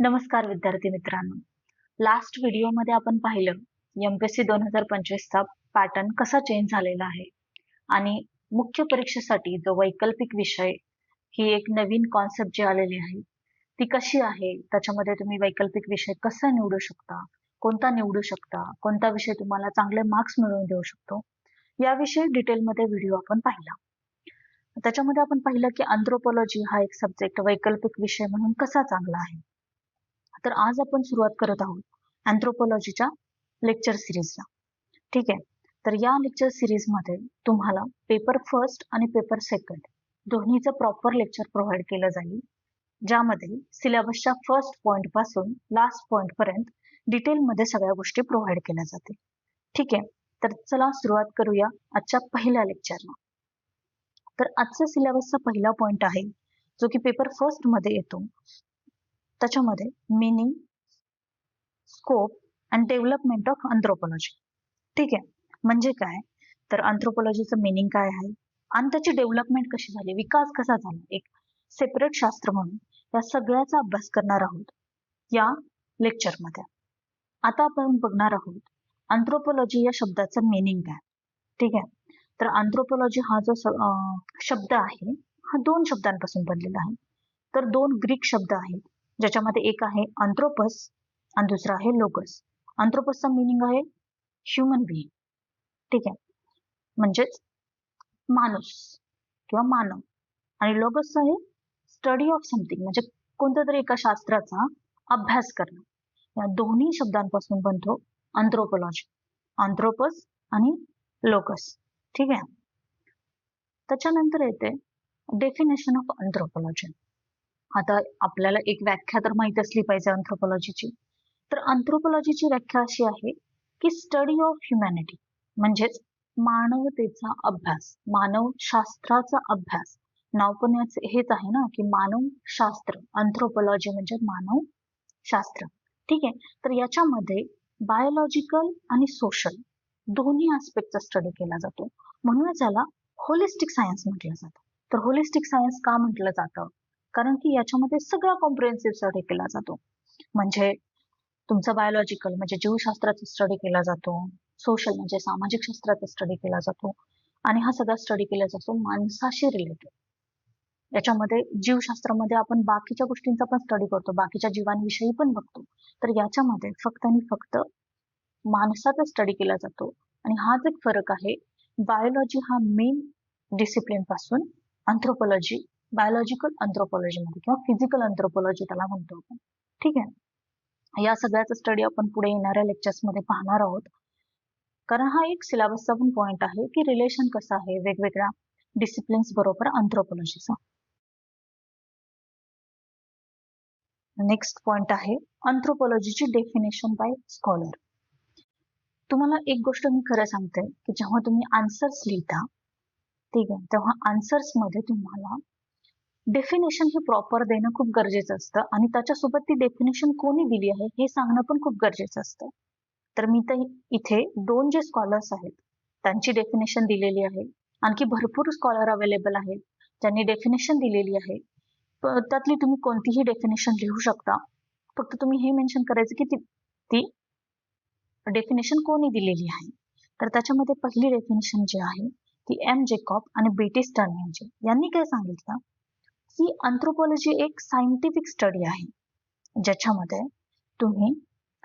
नमस्कार विद्यार्थी मित्रांनो. लास्ट व्हिडिओमध्ये आपण पाहिलं एमपीएससी दोन हजार पंचवीसचा पॅटर्न कसा चेंज झालेला आहे? आणि मुख्य परीक्षेसाठी जो वैकल्पिक विषय ही एक नवीन कॉन्सेप्ट जी आलेली आहे ती कशी आहे? त्याच्यामध्ये तुम्ही वैकल्पिक विषय कसा निवडू शकता? कोणता निवडू शकता? कोणता विषय तुम्हाला चांगले मार्क्स मिळवून देऊ शकतो? याविषयी डिटेलमध्ये व्हिडिओ आपण पाहिला. त्याच्यामध्ये आपण पाहिलं की अँथ्रोपॉलॉजी हा एक सब्जेक्ट वैकल्पिक विषय म्हणून कसा चांगला आहे? तर आज आपण सुरुवात करत आहोत अँथ्रोपॉलॉजीच्या लेक्चर सिरीजला ठीक आहे? तर या लेक्चर सिरीजमध्ये तुम्हाला पेपर फर्स्ट आणि पेपर सेकंड दोन्हीचं प्रॉपर लेक्चर प्रोव्हाइड केलं जाईल ज्यामध्ये सिलेबसच्या फर्स्ट पॉइंटपासून लास्ट पॉइंट पर्यंत डिटेलमध्ये सगळ्या गोष्टी प्रोव्हाइड केल्या जातील. ठीक आहे? तर चला सुरुवात करूया आजच्या पहिल्या लेक्चरला तर आजचा सिलेबसचा पहिला पॉइंट आहे जो की पेपर फर्स्टमध्ये येतो त्याच्यामध्ये meaning scope and development of anthropology ठीक आहे? म्हणजे काय? तर अँथ्रोपॉलॉजीचं मिनिंग काय आहे? आणि त्याची डेव्हलपमेंट कशी झाली? विकास कसा झाला? एक सेपरेट शास्त्र म्हणून या सगळ्याचा अभ्यास करणार आहोत या लेक्चरमध्ये आता आपण बघणार आहोत अँथ्रोपॉलॉजी या शब्दाचं मिनिंग काय? ठीक आहे? तर अँथ्रोपॉलॉजी हा जो शब्द आहे हा दोन शब्दांपासून बनलेला आहे. तर दोन ग्रीक शब्द आहेत. ज्याच्यामध्ये एक आहे अँथ्रोपस आणि दुसरा आहे लोकस अँथ्रोपसचा मिनिंग आहे ह्युमन बिईंग ठीक आहे? म्हणजेच माणूस किंवा मानव. आणि लोगस आहे स्टडी ऑफ समथिंग म्हणजे कोणत्या तरी एका शास्त्राचा अभ्यास करणं. या दोन्ही शब्दांपासून बनतो आंथ्रोपोलॉजी अँथ्रोपस आणि लोकस ठीक आहे? त्याच्यानंतर येते डेफिनेशन ऑफ अँथ्रोपॉलॉजी आता आपल्याला एक व्याख्या तर माहीत असली पाहिजे अँथ्रोपॉलॉजीची तर अँथ्रोपॉलॉजीची व्याख्या अशी आहे की स्टडी ऑफ ह्युमॅनिटी म्हणजेच मानवतेचा अभ्यास मानव शास्त्राचा अभ्यास. नाव पण हेच आहे ना की मानव शास्त्र अँथ्रोपॉलॉजी म्हणजे मानव शास्त्र ठीक आहे? तर याच्यामध्ये बायोलॉजिकल आणि सोशल दोन्ही आस्पेक्टचा स्टडी केला जातो. म्हणूनच याला होलिस्टिक सायन्स म्हटलं जातं. तर होलिस्टिक सायन्स का म्हटलं जातं? कारण की याच्यामध्ये सगळा कॉम्प्रिहेन्सिव्ह स्टडी केला जातो. म्हणजे तुमचा बायोलॉजिकल म्हणजे जीवशास्त्राचा स्टडी केला जातो. सोशल म्हणजे सामाजिक शास्त्राचा स्टडी केला जातो. आणि हा सगळा स्टडी केला जातो माणसाशी रिलेटेड याच्यामध्ये जीवशास्त्रामध्ये आपण बाकीच्या गोष्टींचा पण स्टडी करतो बाकीच्या जीवांविषयी पण बघतो. तर याच्यामध्ये फक्त आणि फक्त माणसाचा स्टडी केला जातो. आणि हाच एक फरक आहे बायोलॉजी हा मेन डिसिप्लिनपासून अँथ्रोपॉलॉजी बायोलॉजिकल अँथ्रोपॉलॉजीमध्ये किंवा फिजिकल अँथ्रोपॉलॉजी त्याला म्हणतो आपण. ठीक आहे? या सगळ्याचा स्टडी आपण पुढे येणाऱ्या लेक्चर्समध्ये पाहणार आहोत. कारण हा एक सिलेबसचा पण पॉइंट आहे की रिलेशन कसं आहे वेगवेगळ्या डिसिप्लिन्स बरोबर अँथ्रोपॉलॉजीचा नेक्स्ट पॉइंट आहे अँथ्रोपॉलॉजीची डेफिनेशन बाय स्कॉलर तुम्हाला एक गोष्ट मी खरं सांगते की जेव्हा तुम्ही आन्सर्स लिहिता ठीक आहे तेव्हा आन्सर्समध्ये तुम्हाला डेफिनेशन हे प्रॉपर देणं खूप गरजेचं असतं. आणि त्याच्यासोबत ती डेफिनेशन कोणी दिली आहे हे सांगणं पण खूप गरजेचं असतं. तर मी तर इथे दोन जे स्कॉलर्स आहेत त्यांची डेफिनेशन दिलेली आहे. आणखी भरपूर स्कॉलर अवेलेबल आहेत ज्यांनी डेफिनेशन दिलेली आहे. त्यातली तुम्ही कोणतीही डेफिनेशन लिहू शकता. फक्त तुम्ही हे मेन्शन करायचं की ती ती डेफिनेशन कोणी दिलेली आहे. तर त्याच्यामध्ये पहिली डेफिनेशन जी आहे ती एम जेकॉब आणि बेटी स्टर्न यांची. यांनी काय सांगितलं? ही अँथ्रोपॉलॉजी एक सायंटिफिक स्टडी आहे. ज्याच्यामध्ये तुम्ही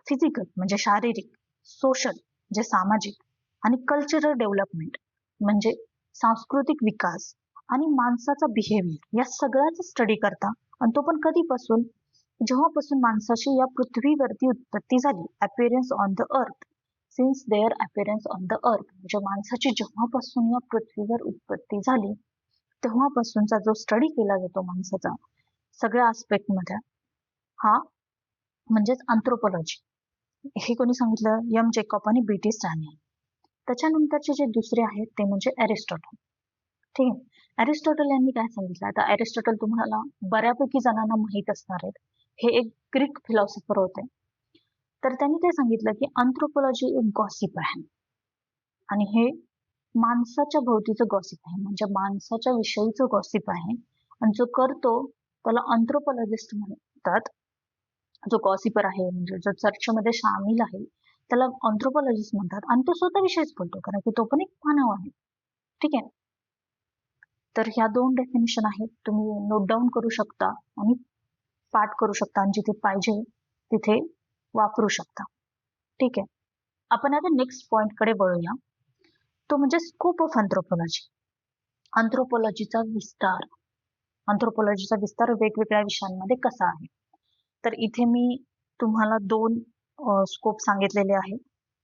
फिजिकल म्हणजे शारीरिक सोशल म्हणजे सामाजिक आणि कल्चरल डेव्हलपमेंट म्हणजे सांस्कृतिक विकास आणि माणसाचा बिहेवियर या सगळ्याचा स्टडी करता. आणि तो पण कधीपासून? जेव्हापासून माणसाची या पृथ्वीवरती उत्पत्ती झाली appearance on the earth since their appearance on the earth म्हणजे माणसाची जेव्हापासून या पृथ्वीवर उत्पत्ती झाली तेव्हापासूनचा जो स्टडी केला जातो माणसाचा सगळ्या मध्ये हा म्हणजेच अँथ्रोपॉलॉजी हे कोणी सांगितलं? यम जेकॉप आणि बीटी स्टॅनी त्याच्यानंतरचे जे दुसरे आहेत ते म्हणजे अरिस्टॉटल ठीक आहे? एरिस्टॉटल यांनी काय सांगितलं? आता अरिस्टॉटल तुम्हाला बऱ्यापैकी जणांना माहीत असणार आहेत. हे एक ग्रीक फिलॉसॉफर होते. तर त्यांनी काय सांगितलं की अँथ्रोपॉलॉजी एक गॉसिप आहे. आणि हे माणसाच्या भोवतीचं गॉसिप आहे. म्हणजे माणसाच्या विषयीचं गॉसिप आहे. आणि जो करतो त्याला अँथ्रोपॉलॉजिस्ट म्हणतात. जो गॉसिपर आहे म्हणजे जो चर्चमध्ये सामील आहे त्याला अँथ्रोपॉलॉजिस्ट म्हणतात. आणि तो स्वतः विषयीच बोलतो कारण की तो पण एक मानव आहे. ठीक आहे? तर ह्या दोन डेफिनेशन आहेत. तुम्ही नोट डाऊन करू शकता आणि पाठ करू शकता. आणि जिथे पाहिजे तिथे वापरू शकता. ठीक आहे? आपण आता नेक्स्ट पॉइंटकडे वळूया. तो म्हणजे स्कोप ऑफ अँथ्रोपॉलॉजी अँथ्रोपॉलॉजीचा विस्तार. अँथ्रोपॉलॉजीचा विस्तार वेगवेगळ्या विषयांमध्ये कसा आहे? तर इथे मी तुम्हाला दोन स्कोप सांगितलेले आहे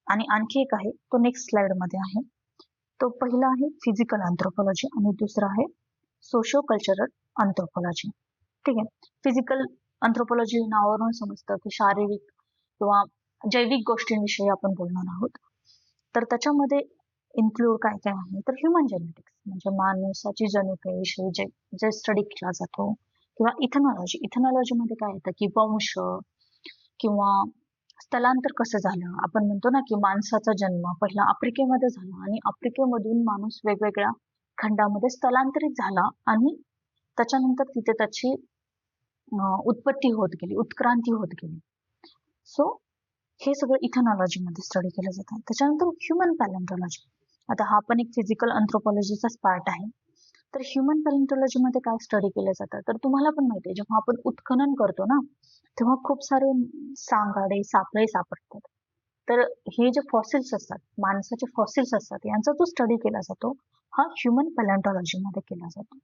आणि आणखी एक आहे तो नेक्स्ट स्लाइडमध्ये आहे. तो पहिला आहे फिजिकल अँथ्रोपॉलॉजी आणि दुसरा आहे सोशो कल्चरल अँथ्रोपॉलॉजी ठीक आहे? फिजिकल अँथ्रोपॉलॉजी नावावरून समजतं की शारीरिक किंवा जैविक गोष्टींविषयी आपण बोलणार आहोत. तर त्याच्यामध्ये इन्क्लूड काय काय आहे तर ह्युमन जेनेटिक्स म्हणजे माणसाची जनुकाविषयी जे जे स्टडी केला जातो किंवा इथनॉलॉजी इथनॉलॉजी मध्ये काय येतं की वंश किंवा स्थलांतर कसं झालं? आपण म्हणतो ना की माणसाचा जन्म पहिला आफ्रिकेमध्ये झाला आणि आफ्रिकेमधून माणूस वेगवेगळ्या खंडामध्ये स्थलांतरित झाला आणि त्याच्यानंतर तिथे त्याची उत्पत्ती होत गेली उत्क्रांती होत गेली. सो हे सगळं इथनॉलॉजी मध्ये स्टडी केलं जातं. त्याच्यानंतर ह्युमन पॅलेंटॉलॉजी आता हा पण एक फिजिकल अँथ्रोपॉलॉजीचाच पार्ट आहे. तर ह्युमन पॅलेंटॉलॉजी मध्ये काय स्टडी केलं जातं? तर तुम्हाला पण माहिती आहे जेव्हा आपण उत्खनन करतो ना तेव्हा खूप सारे सांगाडे सापळे सापडतात. तर हे जे फॉसिल्स असतात माणसाचे फॉसिल्स असतात यांचा जो स्टडी केला जातो हा ह्युमन पॅलेंटॉलॉजी मध्ये केला जातो.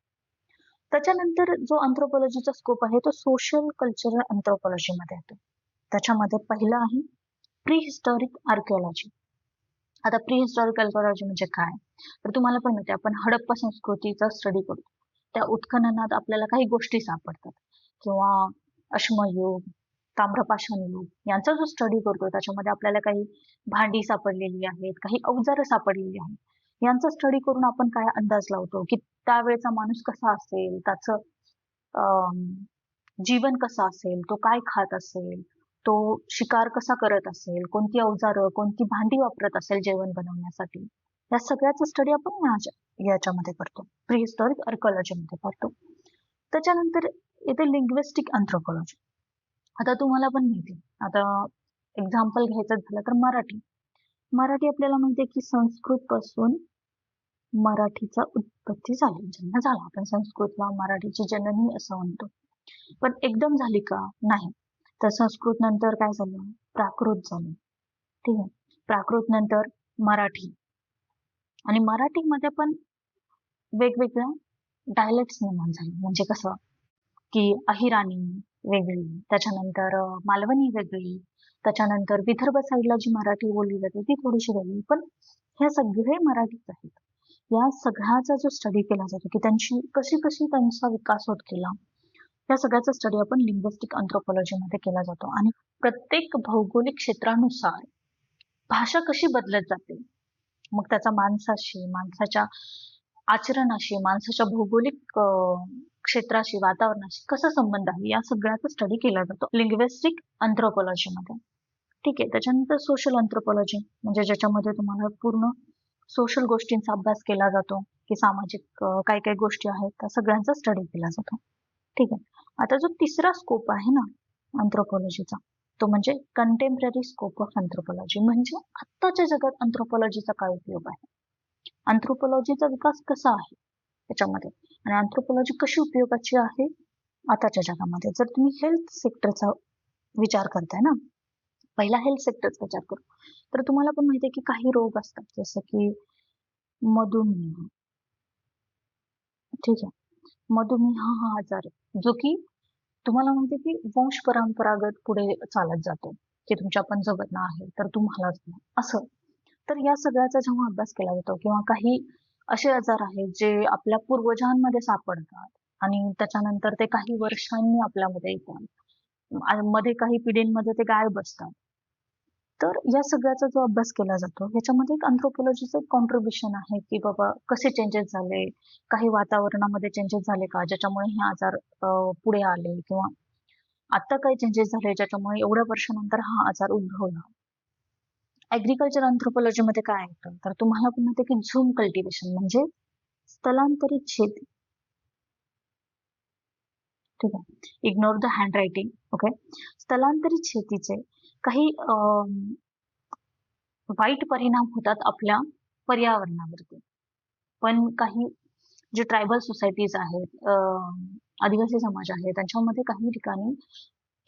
त्याच्यानंतर जो अँथ्रोपॉलॉजीचा स्कोप आहे तो सोशल कल्चरल अँथ्रोपॉलॉजी मध्ये येतो. त्याच्यामध्ये पहिला आहे प्री हिस्टॉरिक आर्किओलॉजी आता प्री हिस्टॉरिक म्हणजे काय? तर तुम्हाला पण माहिती आपण हडप्पा संस्कृतीचा स्टडी करतो. त्या उत्खननात आपल्याला काही गोष्टी सापडतात. किंवा अश्मयुग ताम्रपाषाण युग यांचा जो स्टडी करतो त्याच्यामध्ये आपल्याला काही भांडी सापडलेली आहेत काही अवजारं सापडलेली आहेत. यांचा स्टडी करून आपण काय अंदाज लावतो? की त्यावेळेचा माणूस कसा असेल? त्याचं जीवन कसं असेल? तो काय खात असेल? तो शिकार कसा करत असेल कोणती अवजारं कोणती भांडी वापरत असेल जेवण बनवण्यासाठी? या सगळ्याचा स्टडी आपण याच्यामध्ये करतो. प्रिहिस्टॉरिक आर्कॉलॉजी मध्ये करतो. त्याच्यानंतर येते लिंग्विस्टिक अँथ्रोपॉलॉजी आता तुम्हाला पण माहिती आता एक्झाम्पल घ्यायचं झालं तर मराठी. मराठी आपल्याला माहिती आहे की संस्कृत पासून मराठीचा उत्पत्ती झाली जन्म झाला. आपण संस्कृतला मराठीची जननी असं म्हणतो. पण एकदम झाली का? नाही. तर संस्कृत नंतर काय झालं? प्राकृत झालं. ठीक आहे. प्राकृत नंतर मराठी. आणि मराठीमध्ये पण वेगवेगळ्या डायलेक्ट्स निर्माण झाले. म्हणजे कसं? की अहिराणी वेगळी त्याच्यानंतर मालवणी वेगळी त्याच्यानंतर विदर्भ साईडला जी मराठी बोलली जाते ती थोडीशी वेगळी. पण ह्या सगळे मराठीच आहेत. या सगळ्याचा जो स्टडी केला जातो की त्यांची कशी कशी त्यांचा विकास होत गेला या सगळ्याचा स्टडी आपण लिंग्विस्टिक अँथ्रोपॉलॉजी मध्ये केला जातो. आणि प्रत्येक भौगोलिक क्षेत्रानुसार भाषा कशी बदलत जाते? मग त्याचा माणसाशी माणसाच्या आचरणाशी माणसाच्या भौगोलिक क्षेत्राशी वातावरणाशी कसा संबंध आहे? या सगळ्याचा स्टडी केला जातो लिंग्विस्टिक अँथ्रोपॉलॉजी मध्ये. ठीक आहे त्याच्यानंतर सोशल अँथ्रोपॉलॉजी म्हणजे ज्याच्यामध्ये तुम्हाला पूर्ण सोशल गोष्टींचा अभ्यास केला जातो की सामाजिक काय काय गोष्टी आहेत त्या सगळ्यांचा स्टडी केला जातो. ठीक आहे. आता जो तिसरा स्कोप आहे ना अँथ्रोपॉलॉजीचा तो म्हणजे कंटेम्पररी स्कोप ऑफ अँथ्रोपॉलॉजी म्हणजे आत्ताच्या जगात अँथ्रोपॉलॉजीचा काय उपयोग आहे? अँथ्रोपॉलॉजीचा विकास कसा आहे? त्याच्यामध्ये. आणि अँथ्रोपॉलॉजी कशी उपयोगाची आहे? आताच्या जगामध्ये. जर तुम्ही हेल्थ सेक्टरचा विचार करताय ना पहिला हेल्थ सेक्टरचा विचार करू. तर तुम्हाला पण माहिती आहे की काही रोग असतात. जसं की मधुमेह. ठीक आहे. मधुमेह हा आजार आहे जो की तुम्हाला म्हणते की वंश परंपरागत पुढे चालत जातो. की तुमच्या पण जगत आहे तर तुम्हालाच असं. तर या सगळ्याचा जेव्हा अभ्यास केला जातो किंवा काही असे आजार आहेत जे आपल्या पूर्वजांमध्ये सापडतात आणि त्याच्यानंतर ते काही वर्षांनी आपल्यामध्ये येतात. मध्ये काही पिढींमध्ये ते गायब असतात. तर या सगळ्याचा जो अभ्यास केला जातो याच्यामध्ये एक अँथ्रोपॉलॉजीचं एक कॉन्ट्रीब्युशन आहे की बाबा कसे चेंजेस झाले काही वातावरणामध्ये चेंजेस झाले का ज्याच्यामुळे हे आजार पुढे आले किंवा आता काही चेंजेस झाले ज्याच्यामुळे एवढ्या वर्षानंतर हा आजार उद्भवला. ऍग्रिकल्चर अँथ्रोपॉलॉजी मध्ये काय येतं तर तुम्हाला पण माहिती की झूम कल्टिवेशन म्हणजे स्थलांतरित शेती. ठीक आहे. Ignore the handwriting okay स्थलांतरित शेतीचे काही वाईट परिणाम होतात आपल्या पर्यावरणावरती. पण काही जे ट्रायबल सोसायटीज आहेत आदिवासी समाज आहे त्यांच्यामध्ये काही ठिकाणी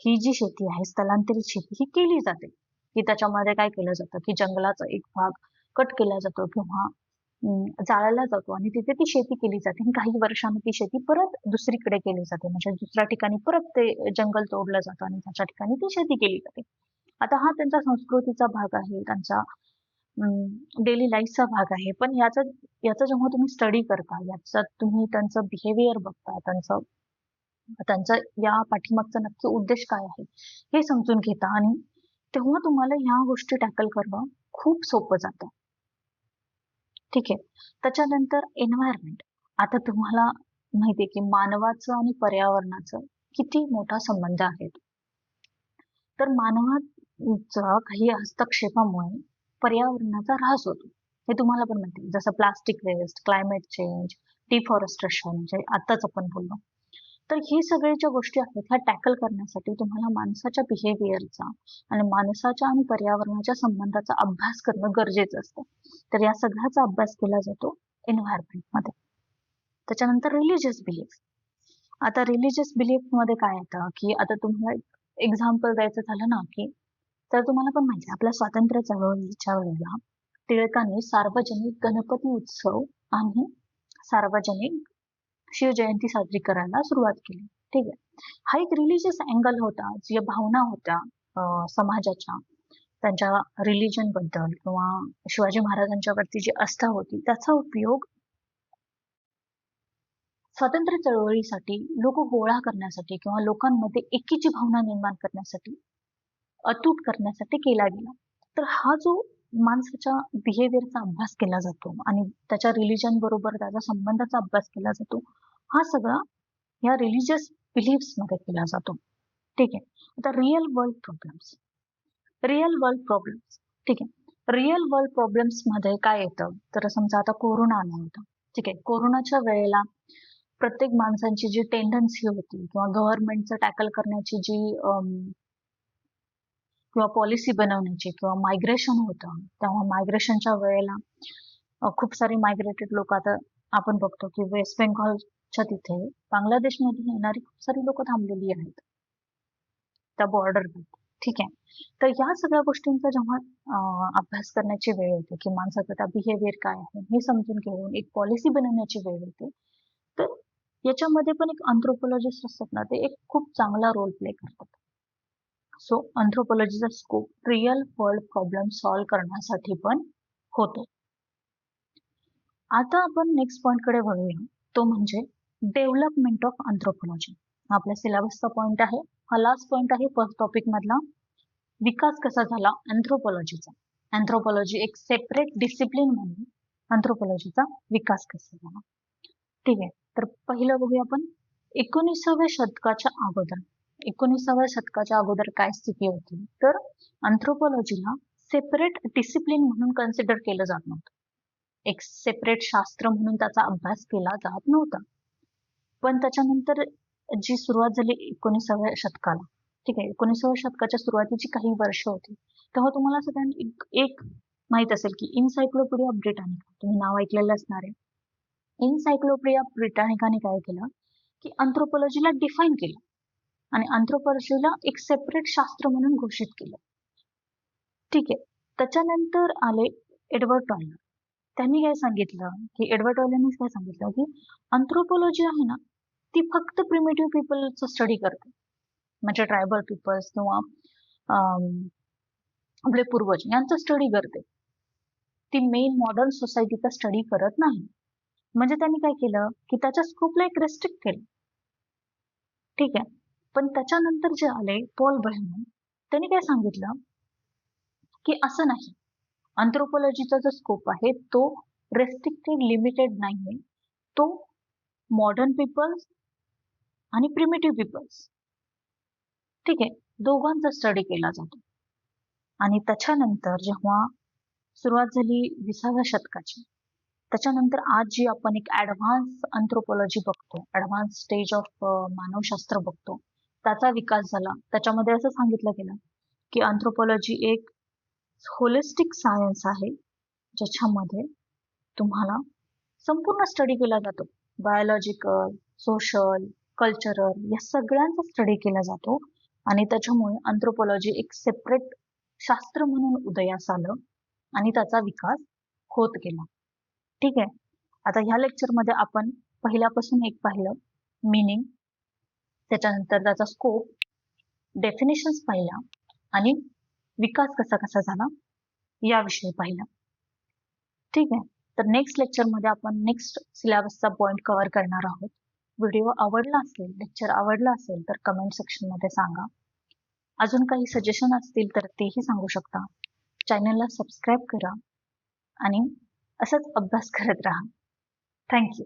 ही जी शेती आहे स्थलांतरित शेती ही केली जाते. की त्याच्यामध्ये काय केलं जातं? की जंगलाचा एक भाग कट केला जातो किंवा जाळला जातो आणि तिथे ती शेती केली जाते आणि काही वर्षांनी ती शेती परत दुसरीकडे केली जाते. म्हणजे दुसऱ्या ठिकाणी परत ते जंगल तोडलं जातं आणि त्याच्या ठिकाणी ती शेती केली जाते. आता हा त्यांचा संस्कृतीचा भाग आहे त्यांचा डेली लाईफचा भाग आहे. पण याचा याचा जेव्हा तुम्ही स्टडी करता याचा तुम्ही त्यांचं बिहेवियर बघता त्यांचं त्यांचा या पाठीमागचा नक्की उद्देश काय आहे हे समजून घेता आणि तेव्हा तुम्हाला ह्या गोष्टी टॅकल करणं खूप सोपं जातं. ठीक आहे? त्याच्यानंतर एन्व्हायरमेंट आता तुम्हाला माहिती आहे की मानवाचं आणि पर्यावरणाचं किती मोठा संबंध आहे. तर मानवात चा काही हस्तक्षेपामुळे पर्यावरणाचा ऱ्हास होतो. हे तुम्हाला पण माहिती आहे. जसं plastic waste climate change deforestation म्हणजे आताच आपण बोललो. तर ही सगळी ज्या गोष्टी आहेत ह्या टॅकल करण्यासाठी तुम्हाला माणसाच्या बिहेवियरचा आणि माणसाच्या आणि पर्यावरणाच्या संबंधाचा अभ्यास करणं गरजेचं असतं. तर या सगळ्याचा अभ्यास केला जातो एन्व्हायरमेंटमध्ये त्याच्यानंतर रिलिजियस बिलीफ आता रिलिजियस बिलीफमध्ये काय येतं? की आता तुम्हाला एक्झाम्पल द्यायचं झालं ना की तर तुम्हाला पण माहिती आपल्या स्वातंत्र्य चळवळीच्या वेळेला टिळकांनी सार्वजनिक गणपती उत्सव आणि सार्वजनिक शिवजयंती साजरी करायला सुरुवात केली. ठीक आहे. हा एक रिलीजियस अँगल होता जे भावना होत्या समाजाच्या त्यांच्या रिलिजनबद्दल किंवा शिवाजी महाराजांच्या वरती जी आस्था होती त्याचा उपयोग स्वातंत्र्य चळवळीसाठी लोक गोळा करण्यासाठी किंवा लोकांमध्ये एकीची भावना निर्माण करण्यासाठी अतूट करण्यासाठी केला गेला. तर हा जो माणसाच्या बिहेवियरचा अभ्यास केला जातो आणि त्याच्या रिलिजन बरोबर त्याच्या संबंधाचा अभ्यास केला जातो हा सगळा या रिलिजियस बिलीव्समध्ये केला जातो. ठीक आहे? आता real world problems real world problems ठीक आहे? रिअल वर्ल्ड प्रॉब्लेम्समध्ये काय येतं? तर समजा आता कोरोना आला होता. ठीक आहे? कोरोनाच्या वेळेला प्रत्येक माणसांची जी टेंडन्सी होती किंवा गव्हर्नमेंटचं टॅकल करण्याची जी किंवा पॉलिसी बनवण्याची किंवा मायग्रेशन होतं तेव्हा मायग्रेशनच्या वेळेला खूप सारे मायग्रेटेड लोक आता आपण बघतो की वेस्ट बेंगॉलच्या तिथे बांगलादेशमध्ये येणारी खूप सारी लोक थांबलेली आहेत. त्या बॉर्डरवर ठीक आहे? तर या सगळ्या गोष्टींचा जेव्हा अभ्यास करण्याची वेळ येते की माणसाचा त्या बिहेवियर काय आहे हे समजून घेऊन एक पॉलिसी बनवण्याची वेळ येते तर याच्यामध्ये पण एक अँथ्रोपॉलॉजिस्ट असतात ना ते एक खूप चांगला रोल प्ले करतात. So अँथ्रोपॉलॉजीचा scope real world problem solve करण्यासाठी पण होतो. आता आपण नेक्स्ट पॉइंटकडे वळूया. तो म्हणजे डेव्हलपमेंट ऑफ अँथ्रोपॉलॉजी आपल्या सिलेबसचा पॉइंट आहे. हा लास्ट पॉइंट आहे फर्स्ट टॉपिक मधला. विकास कसा झाला? अँथ्रोपॉलॉजीचा अँथ्रोपॉलॉजी एक सेपरेट डिसिप्लिन म्हणून अँथ्रोपॉलॉजीचा विकास कसा झाला? ठीक आहे. तर पहिलं बघूया आपण एकोणीसाव्या शतकाच्या अगोदर. एकोणीसाव्या शतकाच्या अगोदर काय स्थिती होती? तर अँथ्रोपॉलॉजीला सेपरेट डिसिप्लिन म्हणून कन्सिडर केलं जात नव्हतं. एक सेपरेट शास्त्र म्हणून त्याचा अभ्यास केला जात नव्हता. पण त्याच्यानंतर जी सुरुवात झाली एकोणीसाव्या शतकाला ठीक आहे एकोणीसाव्या शतकाच्या सुरुवातीची काही वर्ष होती. तेव्हा तुम्हाला सगळ्यांना एक, एक माहीत असेल की इनसायक्लोपीडिया ब्रिटानिका तुम्ही नाव ऐकलेलं असणार आहे. इनसायक्लोपीडिया ब्रिटानिकाने काय केलं? की अँथ्रोपॉलॉजीला डिफाईन केलं. आणि अँथ्रोपॉलॉजीला एक सेपरेट शास्त्र म्हणून घोषित केलं. ठीक आहे. त्याच्यानंतर आले एडवर्ड टॉयलर. त्यांनी काय सांगितलं? की एडवर्ड टॉयलरने काय सांगितलं? की अँथ्रोपॉलॉजी आहे ना ती फक्त प्रिमेटिव्ह पीपलचं स्टडी करते. म्हणजे ट्रायबल पीपल्स किंवा आपले पूर्वज यांचा स्टडी करते. ती मेन मॉडर्न सोसायटीचा स्टडी करत नाही. म्हणजे त्यांनी काय केलं? की त्याच्या स्कोपला एक रेस्ट्रिक्ट केलं. ठीक आहे. पण त्याच्यानंतर जे आले पॉल बहमन त्यांनी काय सांगितलं? की असं नाही. अँथ्रोपॉलॉजीचा जो स्कोप आहे तो रेस्ट्रिक्टेड लिमिटेड नाहीये. तो मॉडर्न पीपल्स आणि प्रिमेटिव्ह पीपल्स ठीक आहे? दोघांचा स्टडी केला जातो. आणि त्याच्यानंतर जेव्हा सुरुवात झाली विसाव्या शतकाची त्याच्यानंतर आज जी आपण एक ऍडव्हान्स अँथ्रोपॉलॉजी बघतो ऍडव्हान्स स्टेज ऑफ मानवशास्त्र बघतो त्याचा विकास झाला. त्याच्यामध्ये असं सांगितलं गेलं की अँथ्रोपॉलॉजी एक होलिस्टिक सायन्स आहे ज्याच्यामध्ये तुम्हाला संपूर्ण स्टडी केला जातो. बायोलॉजिकल सोशल कल्चरल या सगळ्यांचा स्टडी केला जातो. आणि त्याच्यामुळे अँथ्रोपॉलॉजी एक सेपरेट शास्त्र म्हणून उदयास आलं आणि त्याचा विकास होत गेला. ठीक आहे? आता ह्या लेक्चरमध्ये आपण पहिल्यापासून एक पाहिलं मिनिंग त्याच्यानंतर त्याचा स्कोप डेफिनेशन्स पाहिला आणि विकास कसा कसा झाला याविषयी पाहिला ठीक आहे. तर नेक्स्ट लेक्चरमध्ये आपण नेक्स्ट सिलेबसचा पॉईंट कव्हर करणार आहोत. व्हिडिओ आवडला असेल लेक्चर आवडला असेल तर कमेंट सेक्शनमध्ये सांगा. अजून काही सजेशन असतील तर तेही सांगू शकता. चॅनलला सबस्क्राईब करा आणि असंच अभ्यास करत राहा. थँक्यू